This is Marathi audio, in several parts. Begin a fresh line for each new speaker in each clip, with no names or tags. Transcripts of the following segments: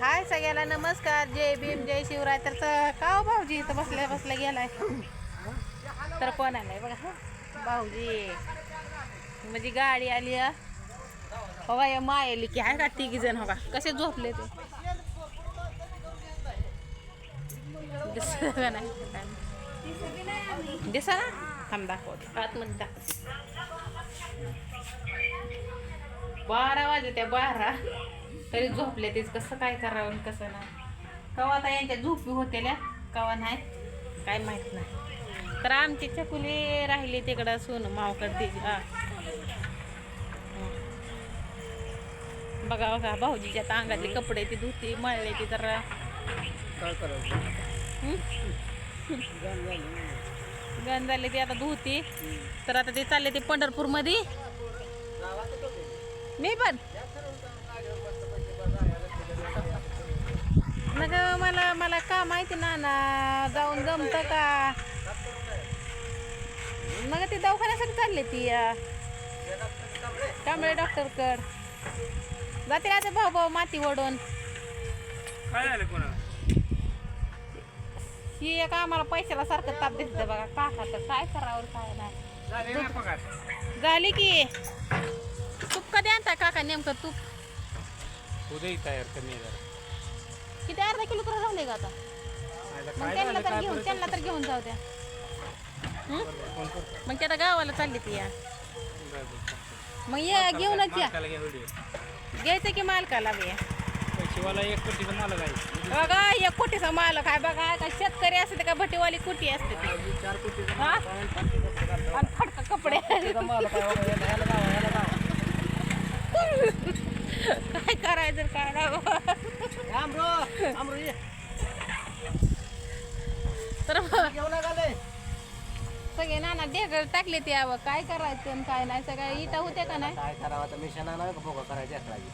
हाय सगळ्याला नमस्कार जय भीम जय शिवराय. तर च- का हो भाऊजी? इथं बसल्या बसल्या गेलाय. तर कोण आलाय बघा भाऊजी. म्हणजे गाडी आली हवा हो या का या मायली की आहे का तिघी जण हवा कसे झोपले ते? दिसलं नाही? दिसा ना? थांब दाखवते. आतमध्ये दाखवते बारा वाजले त्या बारा. तरी झोपले तेच कसं काय करावं कसं नाही. कवा आता यांच्या झोपी होतेल्या कवा नाही काय माहीत नाही. तर आमची चकुली राहिली तिकडं सोन मावकड तिची हा. बघा बघा भाऊजीच्या आता अंगातले कपडे ती धुती मळले ती तर.
काय करायचं?
गण झाले ती आता धुती. तर आता ते चालले ते पंढरपूरमध्ये मी पण. मग मला मला का माहिती ना ना जाऊन जमतं का? मग ते दवाखान्यासाठी चालले ती कांबळे डॉक्टरकड. जाते आता भाऊ भाऊ माती ओढून?
काय झालं कोणा
ही एक आम्हाला पैशाला सारखं ताप देते बघा काका तर काय करावं काय नाही.
झाले
की. तूप कधी आणताय काका नेमकं तूप.
उद्या तयार कमी
किती अर्धा किलो तर राहिले का आता मग त्यांना तर घेऊन त्यांना तर घेऊन जाऊ द्या हं? मग ते आता गावाला चालली ती या. मग ये घेऊनच या. घ्यायचं की मालकाला बी
पैसेवाला एक कोटीचा मालक आहे
बघा एक कोटीचा मालक आहे बघा का शेतकरी असते का भटीवाली कुटी असते ती.
चार कोटीचा
हा? आणि फटका कपडे
मालक आहे याला- याला.
काय करायचं काय. तर. सगळे नाना ढेकळ टाकले ते यावं काय करायचं काय नाही? सगळ्या इटा होत्या का नाही?
काय करावं आता? मिशन आणावं का बोका करायची अकराची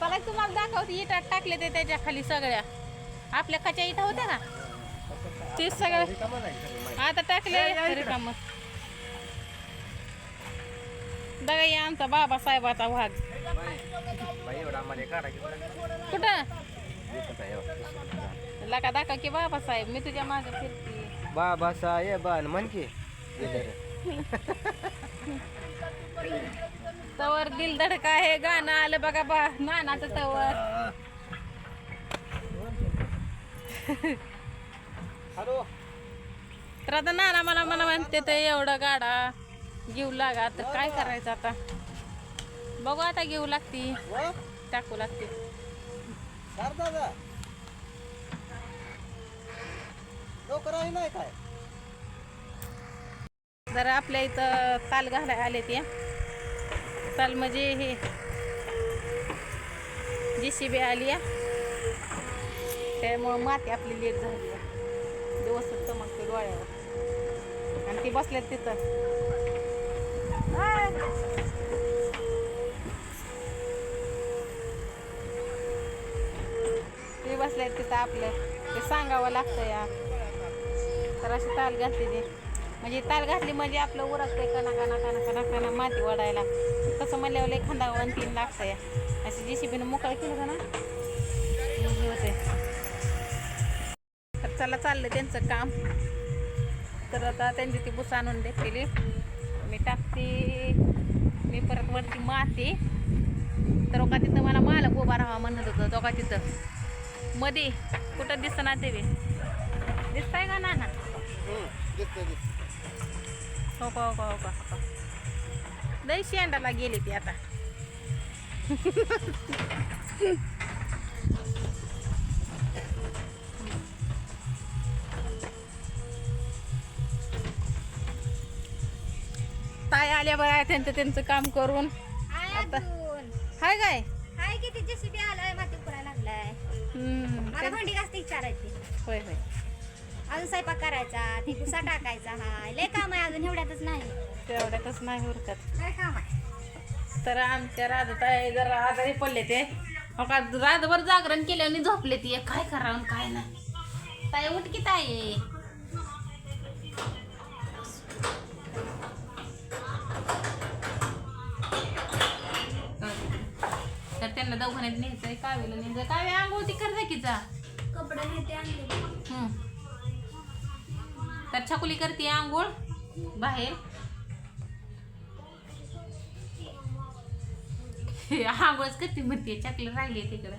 चला तुम्हाला दाखवते इटा टाकले ते त्याच्याखाली सगळ्या. आपल्या खाच्या इटा होत्या ना ते सगळं. आता टाकले रिकाम बघा या आमचा बाबा साहेबाचा वाघ. कुठं. लका दाखव की बाबा साहेब मी तुझ्या मागे फिरते.
बाबा साहेबान म्हण की.
तवर दिल धडका हे गाणं आलं बघा बा नानाचं तवर.
हॅलो.
तर आता नाना मला मला म्हणते ते एवढं गाडा घेऊ लागा तर काय करायचं आता? बघू आता घेऊ लागती. टाकू लागते.
दादा. लवकर आहे नाही काय?
जरा आपल्या इथं ताल घालाय आले ते. ताल म्हणजे हे जी सी बी आली आहे. त्यामुळं माती आपली लेट झाली आहे. दिवस चमकते डोळ्यावर. आणि ती बसल्यात तिथं. बसले आहेत तिथं आपलं ते सांगावं लागतं या. तर अशी ताल घातली ते. म्हणजे ताल घातली म्हणजे आपलं उरकते कणा कणा कणा कणा कणा माती वडायला तसं म्हणल्यावर एखादा वन तीन लागतं या. अशी जी सी बीनं मोकळं केलं का ना होते तर चला चाललं त्यांचं काम. तर आता त्यांची ती बुस आणून देतली मी टाकते. मी परत वरती माती. तर का तिथं मला मालक उभा राहावा म्हणत होतं दोघा तिथं. मध्ये कुठं दिसतं ना ते बी. दिसताय का नाना? हो का हो का हो का हो का. लई शेंडाला गेली ती आता. ताई आल्या बघा त्यांचं त्यांचं काम करून.
हाय
आता-. हाय काय?
हाय किती जेसीबी आलाय माती उकरायला लागलाय. मला भांडी घासते विचारायची.
होय होय.
अजून स्वयंपाक करायचा ती पुसा टाकायचा हाय. लय काम आहे अजून एवढ्यातच नाही.
तेवढ्यातच नाही उरकत.
लय काम आहे.
तर आमच्या राधाताई जरा आजारी पडले ते. हो का रातभर जागरण केल्याने झोपले ती. काय करावं आणि काय नाही. ताई उठ की ताई. तर त्यांना यांना दवाखान्यात न्यायचंय कावेला न्यायचंय. कावे आंघोळ ती कर की जा.
कपडे नाही ते आणले.
हम्म. तर छकुली करते आंघोळ बाहेर. आंघोळच करते म्हणते चकली राहिली तिकडं.